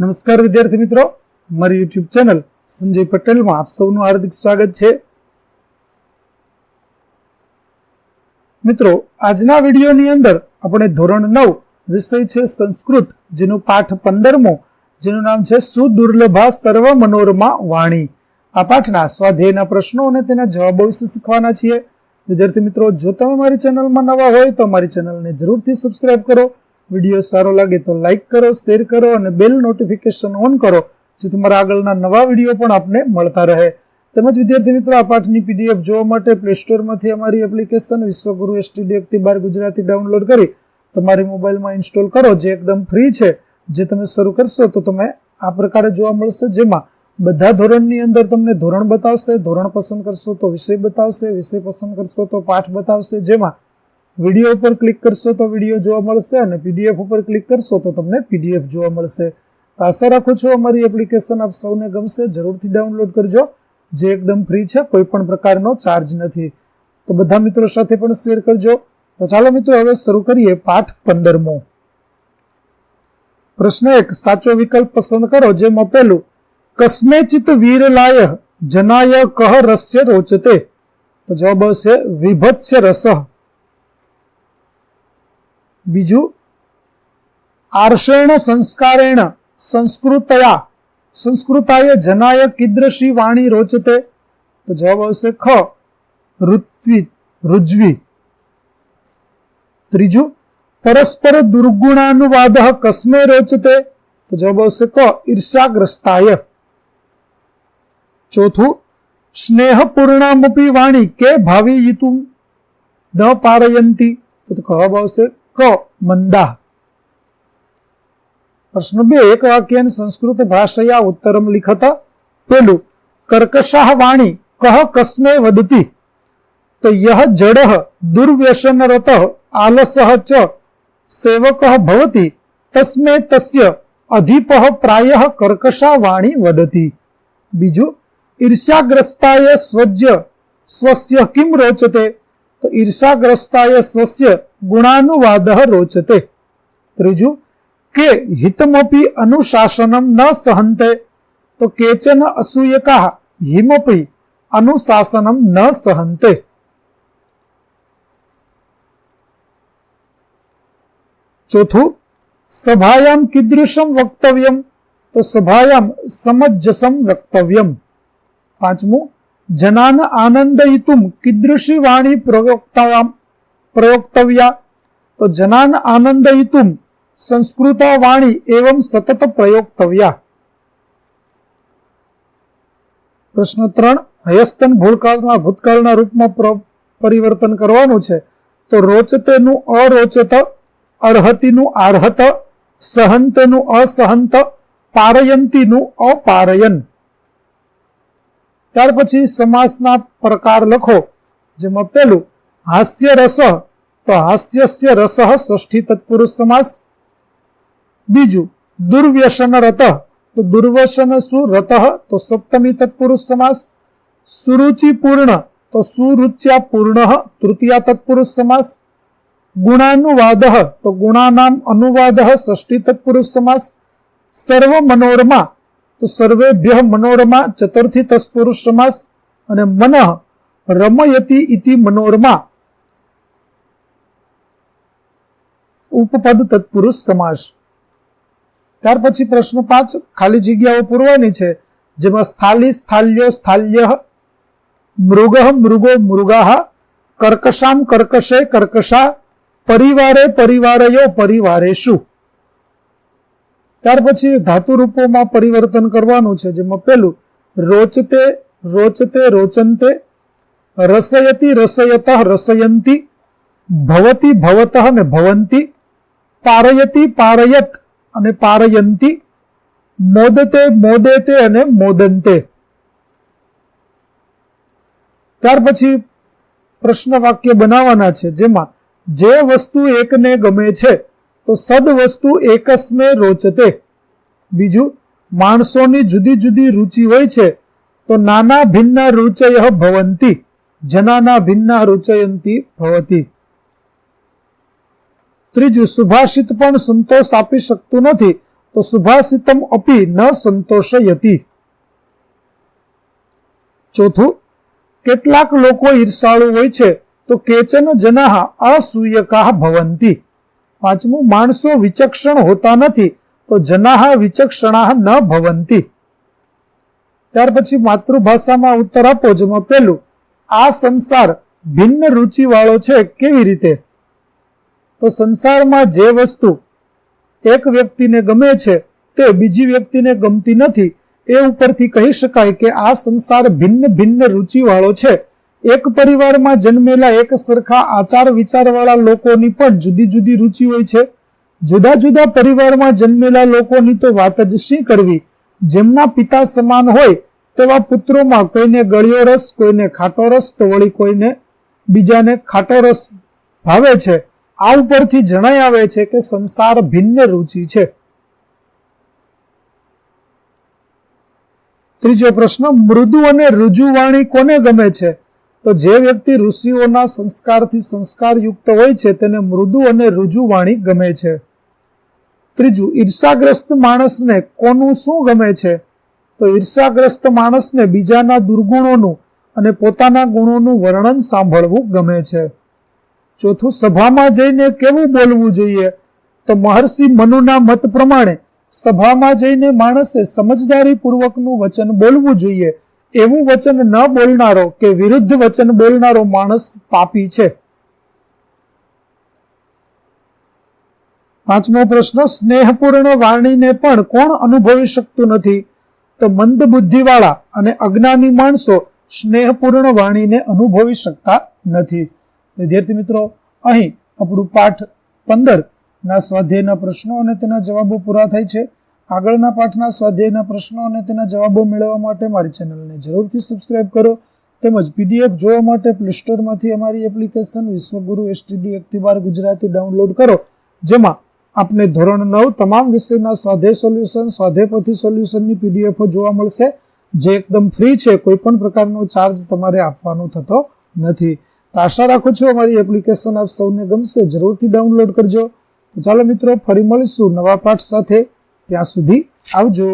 નમસ્કાર વિદ્યાર્થી મિત્રો. મારી યુટ્યુબ ચેનલ સંજય પટેલમાં આપ સૌનું હાર્દિક સ્વાગત છે. મિત્રો, આજના વિડીયોની અંદર આપણે ધોરણ નવ વિષય છે સંસ્કૃત, જેનું પાઠ પંદરમો, જેનું નામ છે સુદુર્લભા સર્વ મનોરમા વાણી. આ પાઠના સ્વાધ્યાયના પ્રશ્નો અને તેના જવાબો વિશે શીખવાના છીએ. વિદ્યાર્થી મિત્રો, જો તમે મારી ચેનલમાં નવા હોય તો મારી ચેનલને જરૂરથી સબસ્ક્રાઇબ કરો. વીડિયો સારો લાગે તો લાઇક કરો શેર કરો અને બેલ નોટિફિકેશન ઓન કરો, જેથી મારા આગળના નવા વીડિયો પણ આપને મળતા રહે. તેમજ વિદ્યાર્થી મિત્રો, આ પાઠની પીડીએફ જોવા માટે પ્લે સ્ટોરમાંથી અમારી એપ્લિકેશન વિશ્વગુરુ એસટીડીએફથી બાર ગુજરાતી ડાઉનલોડ કરી તમારી મોબાઈલમાં ઇન્સ્ટોલ કરો, જે એકદમ ફ્રી છે. જે તમે શરૂ કરશો તો તમે આ પ્રકારે જોવા મળશે, જેમાં બધા ધોરણની અંદર તમને ધોરણ બતાવશે, ધોરણ પસંદ કરશો તો વિષય બતાવશે, વિષય પસંદ કરશો તો પાઠ બતાવશે, જેમાં વીડિયો ઉપર ક્લિક કરશો તો વીડિયો જોવા મળશે અને પીડીએફ ઉપર ક્લિક કરશો તો તમને પીડીએફ જોવા મળશે. તો આશા રાખું છું અમારી એપ્લિકેશન આપ સૌને ગમશે. જરૂરથી ડાઉનલોડ કરજો. જે એકદમ ફ્રી છે, કોઈ પણ પ્રકારનો ચાર્જ નથી. તો બધા મિત્રો સાથે પણ શેર કરજો. તો ચાલો મિત્રો, હવે શરૂ કરીએ પાઠ પંદરમો. પ્રશ્ન એક, સાચો વિકલ્પ પસંદ કરો જેમાં પહેલું કસ્મેચિત વીરલાય જનાય કહ રસ્ય રોચતે? તો જવાબ આવશે વિભત્સ્ય રસ. બીજું, આર્ષેણ સંસ્કારેણ સંસ્કૃતયા. સંસ્કૃતાય જનાય કીદૃશી વાણી રોચતે. તો જવાબ આવશે ખ, ઋત્વી રુજ્વી ત્રીજું, પરસ્પર દુર્ગુણાનુવાદ કસ્મે રોચતે. તો જવાબ આવશે ક ઈર્ષાગ્રસ્તાય ચોથું, સ્નેહપૂર્ણામપી વાણી કે ભાવિયિતુમ? ન પારયંતી. તો જવાબ આવશે ક મંદા. પ્રશ્ન બે, એક વાક્ય સંસ્કૃત ભાષયા ઉત્તરમ લિખત પેલું, કર્કશાહ વાણી કહ કસ્મે વદતી. તો યહ જડ દુર્વ્યસનરત આલસ ચ સેવક ભવતી. તસ્મે તસ્ય અધિપ પ્રાય કર્કશા વાણી વદતી. બીજું, ઈર્ષ્યાગ્રસ્તાય સ્વજ્ય સ્વસ્ય કિમ રોચતે? તો ઈર્ષાગ્રસ્તાય સ્વસ્ય ગુણાનુવાદ રોચતે. ત્રીજું, કે હિતમપી અનુશાસનમ ન સહંતે, તો કેચન અસૂયકા હિમપી અનુશાસનમ ન સહંતે. ચોથું, સભાયામ કીદૃશમ વક્તવ્યમ, તો સભાયામ સમજસમ વક્તવ્યમ. પાંચમું જનાન આનંદયિતુમ કિદૃશી વાણી પ્રયોક્તાયામ પ્રયોક્તવ્યા તો જનાન આનંદયિતુમ સંસ્કૃતા વાણી એવં સતત પ્રયોક્તવ્યા પ્રશ્ન ત્રણ હયસ્તન ભૂલકાળના ભૂતકાળના રૂપમાં પરિવર્તન કરવાનું છે તો રોચતેનું અરોચત અર્હતિનું આર્હત સહંતનું અસહંત પારયંતીનું અપારયન ત્યાર પછી સમાસના પ્રકાર લખો, જેમાં પેલું હાસ્ય રસ, તો હાસ્યસ્ય રસ ષષ્ઠી તત્પુરુષ સમાસ. બીજું, દુર્વ્યસન રત, તો દુર્વ્યસન સુ રત, તો સપ્તમી તત્પુરુષ સમાસ. સુરુચિપૂર્ણ, તો સુરુચ્યા પૂર્ણ તૃતીયા તત્પુરુષ સમાસ. ગુણાનુવાદ, તો ગુણાનામ અનુવાદ ષષ્ઠી તત્પુરુષ સમાસ. સર્વ મનોરમા તો સર્વેભ્ય મનોરમા ચતુર્થી તત્પુરુષ સમાસ અને મન રમયતી ઇતિ મનોરમા. ઉપપદ તત્પુરુષ સમાસ. ત્યાર પછી પ્રશ્ન પાંચ, ખાલી જગ્યાઓ પૂરવાની છે, જેમાં સ્થાલી, સ્થાલ્યો, સ્થાલ્ય, મૃગ, મૃગો મૃગા કર્કશામ, કર્કશે, કર્કશા, પરિવારે, પરિવારયો પરિવારેશુ ત્યાર પછી ધાતુ રૂપોમાં પરિવર્તન કરવાનું છે, જેમાં પહેલું, રોચતે રોચતે, રોચંતે, રસયતી, રસયત, રસયંતી, ભવતી, ભવત અને ભવંતી, પારયતી, પારયત અને પારયંતી, મોદતે, મોદેતે અને મોદંતે. ત્યાર પછી પ્રશ્ન વાક્ય બનાવવાના છે, જેમાં જે વસ્તુ એકને ગમે છે તો સદ વસ્તુ એકસ્મે રોચતે. બીજું, માણસોની જુદી જુદી રુચિ હોય છે, તો નાના ભિન્ન રુચય ભવંતી, જનાના ભિન્ન રુચયંતી ભવતી. ત્રીજું, સુભાષિત પણ સંતોષ આપી શકતું નથી, તો સુભાષિતમ અપી ન સંતોષયતી. ચોથું, કેટલાક લોકો ઈર્ષાળુ હોય છે, તો કેચન જનાહ અસૂયકા ભવંતી. પાંચમું, માણસો વિચક્ષણ હોતા નથી, તો જનાહ વિચક્ષણા ન ભવંતી. ત્યાર પછી માતૃભાષામાં ઉત્તર આપો, જેમાં પેલું આ સંસાર ભિન્ન રુચિ વાળો છે કેવી રીતે? તો સંસારમાં જે વસ્તુ એક વ્યક્તિને ગમે છે, તે બીજી વ્યક્તિને ગમતી નથી, એ ઉપરથી કહી શકાય કે આ સંસાર ભિન્ન ભિન્ન રુચિ વાળો છે. એક પરિવારમાં જન્મેલા એક સરખા આચાર વિચારવાળા લોકોની પણ જુદી જુદી રુચિ હોય છે. જુદા જુદા પરિવારમાં જન્મેલા લોકોની તો વાત જ શી કરવી? જેમના પિતા સમાન હોય તેવા પુત્રોમાં કોઈને ગળ્યો રસ, કોઈને ખાટો રસ, તો વળી કોઈને બીજાને ખાટો રસ ભાવે છે. આ ઉપરથી જણાઈ આવે છે કે સંસાર ભિન્ન રુચિ છે. ત્રીજો પ્રશ્ન, મૃદુ અને રુજુવાણી કોને ગમે છે? તો જે વ્યક્તિ ઋષિઓના સંસ્કારથી સંસ્કારયુક્ત હોય છે, તેને મૃદુ અને રુજુવાણી ગમે છે. ત્રીજું, ઈર્ષાગ્રસ્ત માણસને કોનું શું ગમે છે? તો ઈર્ષાગ્રસ્ત માણસને બીજાના દુર્ગુણોનું અને પોતાના ગુણોનું વર્ણન સાંભળવું ગમે છે. ચોથું, સભામાં જઈને કેવું બોલવું જોઈએ? તો મહર્ષિ મનુના મત પ્રમાણે સભામાં જઈને માણસે સમજદારી પૂર્વકનું વચન બોલવું જોઈએ. એવું વચન ન બોલનારો કે વિરુદ્ધ વચન બોલનારો માણસ પાપી છે? પાંચમો પ્રશ્ન, સ્નેહપૂર્ણ વાણીને પણ કોણ અનુભવી શકતું નથી? તો મંદ બુદ્ધિવાળા અને અજ્ઞાની માણસો સ્નેહપૂર્ણ વાણીને અનુભવી શકતા નથી. વિદ્યાર્થી મિત્રો, અહીં આપણું પાઠ પંદર ના સ્વાધ્યાયના પ્રશ્નો અને તેના જવાબો પૂરા થાય છે. આગળના પાઠના સ્વાધ્યાયના પ્રશ્નો અને તેના જવાબો મેળવવા માટે મારી ચેનલને જરૂરથી સબસ્ક્રાઇબ કરો. તેમજ પીડીએફ જોવા માટે પ્લે સ્ટોરમાંથી અમારી એપ્લિકેશન વિશ્વગુરુ એસટીડી એક્ટિવાર ગુજરાતી ડાઉનલોડ કરો. જેમાં આપને ધોરણ નવ તમામ વિષયના સ્વાધ્યાય સોલ્યુશન સ્વાધ્યાયપોથી સોલ્યુશનની પીડીએફો જોવા મળશે. જે એકદમ ફ્રી છે કોઈ પણ પ્રકારનો ચાર્જ તમારે આપવાનો થતો નથી. તો આશા રાખું છું અમારી એપ્લિકેશન આપ સૌને ગમશે. જરૂરથી ડાઉનલોડ કરજો. ચાલો મિત્રો, ફરી મળીશું નવા પાઠ સાથે. ત્યાં સુધી આવજો.